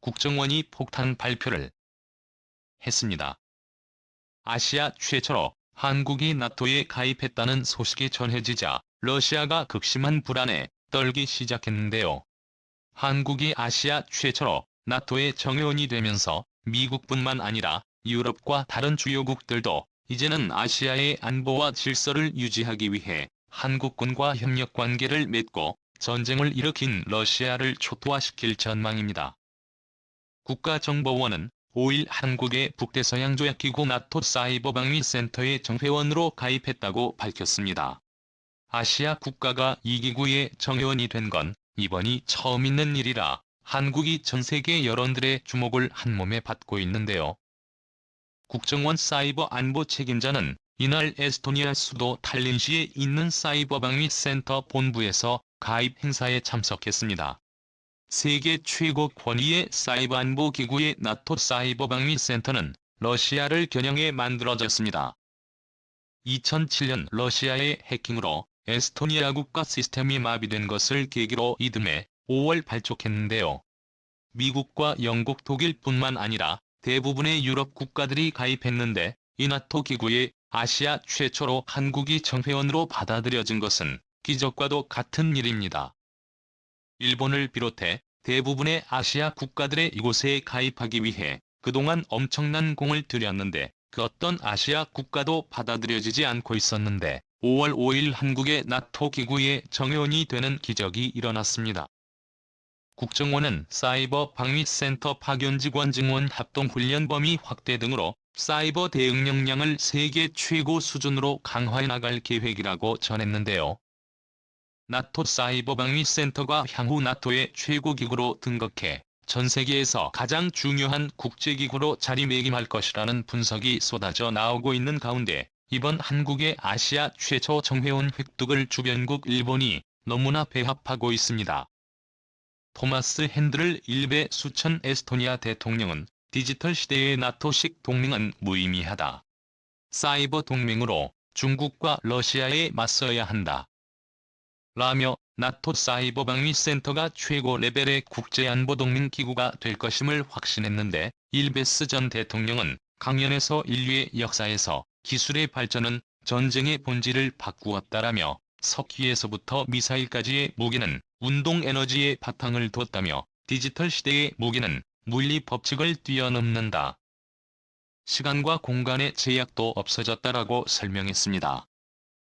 국정원이 폭탄 발표를 했습니다. 아시아 최초로 한국이 나토에 가입했다는 소식이 전해지자 러시아가 극심한 불안에 떨기 시작했는데요. 한국이 아시아 최초로 나토의 정회원이 되면서 미국뿐만 아니라 유럽과 다른 주요국들도 이제는 아시아의 안보와 질서를 유지하기 위해 한국군과 협력 관계를 맺고 전쟁을 일으킨 러시아를 초토화시킬 전망입니다. 국가정보원은 5일 한국의 북대서양 조약기구 나토 사이버방위센터의 정회원으로 가입했다고 밝혔습니다. 아시아 국가가 이 기구의 정회원이 된 건 이번이 처음 있는 일이라 한국이 전 세계 여론들의 주목을 한몸에 받고 있는데요. 국정원 사이버 안보 책임자는 이날 에스토니아 수도 탈린시에 있는 사이버방위센터 본부에서 가입 행사에 참석했습니다. 세계 최고 권위의 사이버 안보 기구의 나토 사이버방위센터는 러시아를 겨냥해 만들어졌습니다. 2007년 러시아의 해킹으로 에스토니아 국가 시스템이 마비된 것을 계기로 이듬해 5월 발족했는데요. 미국과 영국 독일뿐만 아니라 대부분의 유럽 국가들이 가입했는데 이 나토 기구에 아시아 최초로 한국이 정회원으로 받아들여진 것은 기적과도 같은 일입니다. 일본을 비롯해 대부분의 아시아 국가들의 이곳에 가입하기 위해 그동안 엄청난 공을 들였는데 그 어떤 아시아 국가도 받아들여지지 않고 있었는데 5월 5일 한국의 나토 기구의 정회원이 되는 기적이 일어났습니다. 국정원은 사이버 방위센터 파견 직원 증원 합동 훈련 범위 확대 등으로 사이버 대응 역량을 세계 최고 수준으로 강화해 나갈 계획이라고 전했는데요. 나토 사이버 방위센터가 향후 나토의 최고기구로 등극해 전 세계에서 가장 중요한 국제기구로 자리매김할 것이라는 분석이 쏟아져 나오고 있는 가운데 이번 한국의 아시아 최초 정회원 획득을 주변국 일본이 너무나 배합하고 있습니다. 토마스 핸들을 일베 수천 에스토니아 대통령은 디지털 시대의 나토식 동맹은 무의미하다. 사이버 동맹으로 중국과 러시아에 맞서야 한다. 라며 나토 사이버 방위센터가 최고 레벨의 국제안보동맹 기구가 될 것임을 확신했는데 일베스 전 대통령은 강연에서 인류의 역사에서 기술의 발전은 전쟁의 본질을 바꾸었다라며 석기에서부터 미사일까지의 무기는 운동 에너지의 바탕을 뒀다며 디지털 시대의 무기는 물리 법칙을 뛰어넘는다. 시간과 공간의 제약도 없어졌다라고 설명했습니다.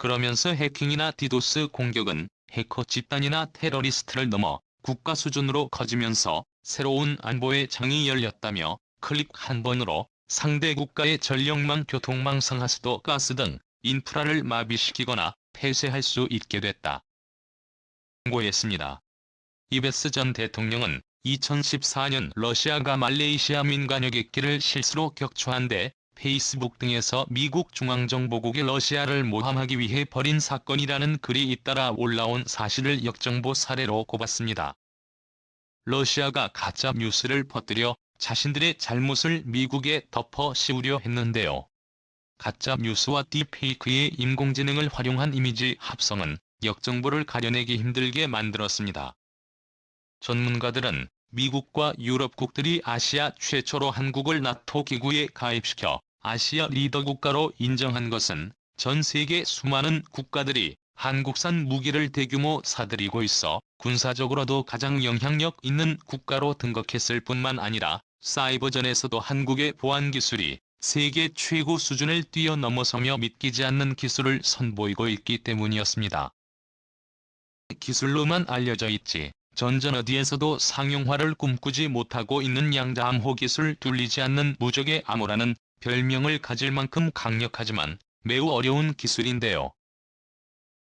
그러면서 해킹이나 디도스 공격은 해커 집단이나 테러리스트를 넘어 국가 수준으로 커지면서 새로운 안보의 장이 열렸다며 클릭 한 번으로 상대 국가의 전력망, 교통망, 상하수도, 가스 등 인프라를 마비시키거나 폐쇄할 수 있게 됐다. 고했습니다. 이베스 전 대통령은 2014년 러시아가 말레이시아 민간여객기를 실수로 격추한 데 페이스북 등에서 미국 중앙정보국이 러시아를 모함하기 위해 벌인 사건이라는 글이 잇따라 올라온 사실을 역정보 사례로 꼽았습니다. 러시아가 가짜 뉴스를 퍼뜨려 자신들의 잘못을 미국에 덮어 씌우려 했는데요. 가짜 뉴스와 딥페이크의 인공지능을 활용한 이미지 합성은 역정보를 가려내기 힘들게 만들었습니다. 전문가들은 미국과 유럽국들이 아시아 최초로 한국을 나토 기구에 가입시켜 아시아 리더 국가로 인정한 것은 전 세계 수많은 국가들이 한국산 무기를 대규모 사들이고 있어 군사적으로도 가장 영향력 있는 국가로 등극했을 뿐만 아니라 사이버전에서도 한국의 보안 기술이 세계 최고 수준을 뛰어넘어서며 믿기지 않는 기술을 선보이고 있기 때문이었습니다. 기술로만 알려져 있지 전전 어디에서도 상용화를 꿈꾸지 못하고 있는 양자암호 기술 뚫리지 않는 무적의 암호라는 별명을 가질 만큼 강력하지만 매우 어려운 기술인데요.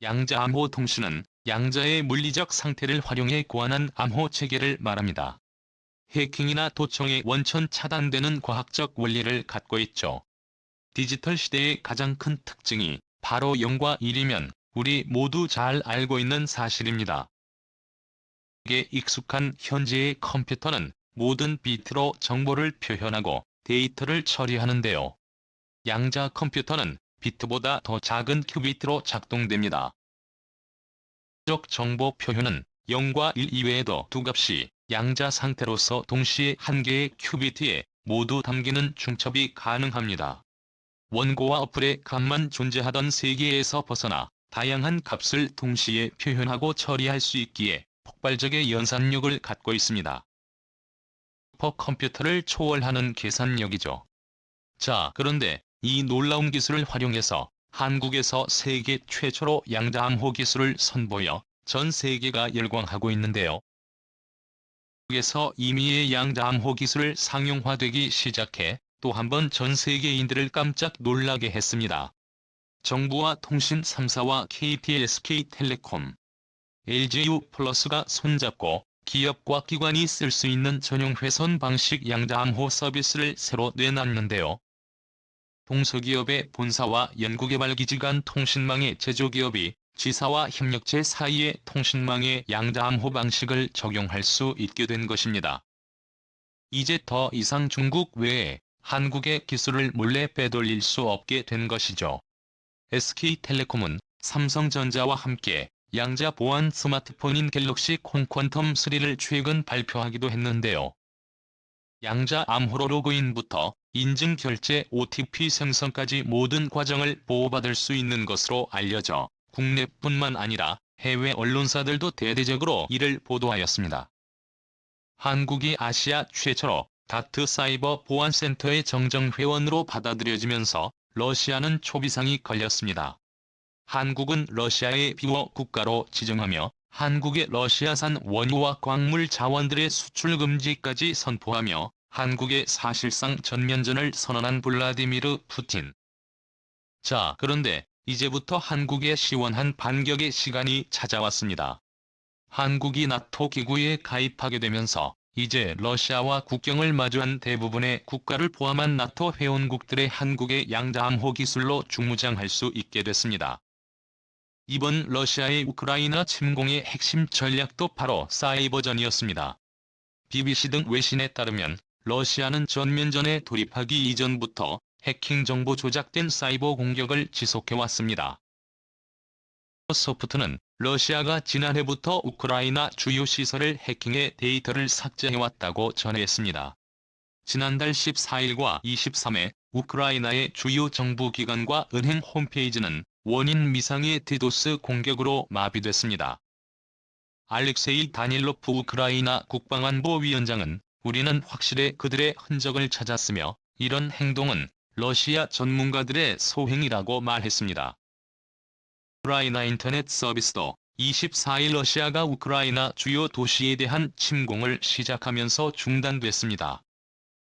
양자 암호 통신은 양자의 물리적 상태를 활용해 고안한 암호 체계를 말합니다. 해킹이나 도청의 원천 차단되는 과학적 원리를 갖고 있죠. 디지털 시대의 가장 큰 특징이 바로 0과 1이면 우리 모두 잘 알고 있는 사실입니다. 에 익숙한 현재의 컴퓨터는 모든 비트로 정보를 표현하고 데이터를 처리하는데요. 양자 컴퓨터는 비트보다 더 작은 큐비트로 작동됩니다. 적 정보 표현은 0과 1 이외에도 두 값이 양자 상태로서 동시에 한 개의 큐비트에 모두 담기는 중첩이 가능합니다. 원고와 어플의 값만 존재하던 세계에서 벗어나 다양한 값을 동시에 표현하고 처리할 수 있기에 폭발적의 연산력을 갖고 있습니다. 슈퍼컴퓨터를 초월하는 계산력이죠. 자, 그런데 이 놀라운 기술을 활용해서 한국에서 세계 최초로 양자암호 기술을 선보여 전 세계가 열광하고 있는데요. 한국에서 이미의 양자암호 기술을 상용화되기 시작해 또 한 번 전 세계인들을 깜짝 놀라게 했습니다. 정부와 통신 3사와 KT, SK텔레콤, LGU 플러스가 손잡고 기업과 기관이 쓸 수 있는 전용 회선 방식 양자암호 서비스를 새로 내놨는데요. 동서기업의 본사와 연구개발기지 간 통신망의 제조기업이 지사와 협력체 사이의 통신망의 양자암호 방식을 적용할 수 있게 된 것입니다. 이제 더 이상 중국 외에 한국의 기술을 몰래 빼돌릴 수 없게 된 것이죠. SK텔레콤은 삼성전자와 함께 양자 보안 스마트폰인 갤럭시 콘퀀텀 3를 최근 발표하기도 했는데요. 양자 암호로 로그인부터 인증 결제 OTP 생성까지 모든 과정을 보호받을 수 있는 것으로 알려져 국내뿐만 아니라 해외 언론사들도 대대적으로 이를 보도하였습니다. 한국이 아시아 최초로 다트 사이버 보안센터의 정정회원으로 받아들여지면서 러시아는 초비상이 걸렸습니다. 한국은 러시아의 비워 국가로 지정하며 한국의 러시아산 원유와 광물 자원들의 수출 금지까지 선포하며 한국의 사실상 전면전을 선언한 블라디미르 푸틴. 자, 그런데 이제부터 한국의 시원한 반격의 시간이 찾아왔습니다. 한국이 나토 기구에 가입하게 되면서 이제 러시아와 국경을 마주한 대부분의 국가를 포함한 나토 회원국들의 한국의 양자암호 기술로 중무장할 수 있게 됐습니다. 이번 러시아의 우크라이나 침공의 핵심 전략도 바로 사이버전이었습니다. BBC 등 외신에 따르면 러시아는 전면전에 돌입하기 이전부터 해킹 정보 조작된 사이버 공격을 지속해왔습니다. 소프트는 러시아가 지난해부터 우크라이나 주요 시설을 해킹해 데이터를 삭제해왔다고 전했습니다. 지난달 14일과 23일 우크라이나의 주요 정부기관과 은행 홈페이지는 원인 미상의 디도스 공격으로 마비됐습니다. 알렉세이 다닐로프 우크라이나 국방안보 위원장은 우리는 확실히 그들의 흔적을 찾았으며 이런 행동은 러시아 전문가들의 소행이라고 말했습니다. 우크라이나 인터넷 서비스도 24일 러시아가 우크라이나 주요 도시에 대한 침공을 시작하면서 중단됐습니다.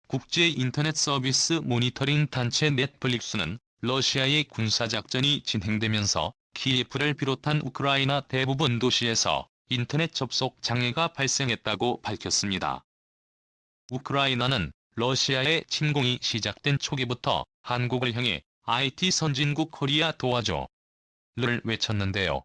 국제 인터넷 서비스 모니터링 단체 넷플릭스는 러시아의 군사작전이 진행되면서 키예프를 비롯한 우크라이나 대부분 도시에서 인터넷 접속 장애가 발생했다고 밝혔습니다. 우크라이나는 러시아의 침공이 시작된 초기부터 한국을 향해 IT 선진국 코리아 도와줘 를 외쳤는데요.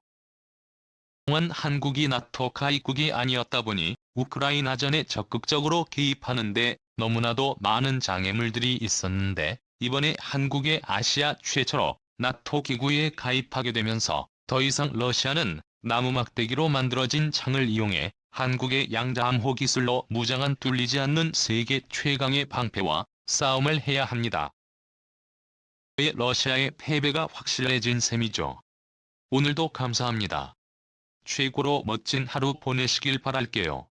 또한 한국이 나토 가입국이 아니었다 보니 우크라이나전에 적극적으로 개입하는데 너무나도 많은 장애물들이 있었는데 이번에 한국의 아시아 최초로 나토 기구에 가입하게 되면서 더 이상 러시아는 나무 막대기로 만들어진 창을 이용해 한국의 양자암호 기술로 무장한 뚫리지 않는 세계 최강의 방패와 싸움을 해야 합니다. 러시아의 패배가 확실해진 셈이죠. 오늘도 감사합니다. 최고로 멋진 하루 보내시길 바랄게요.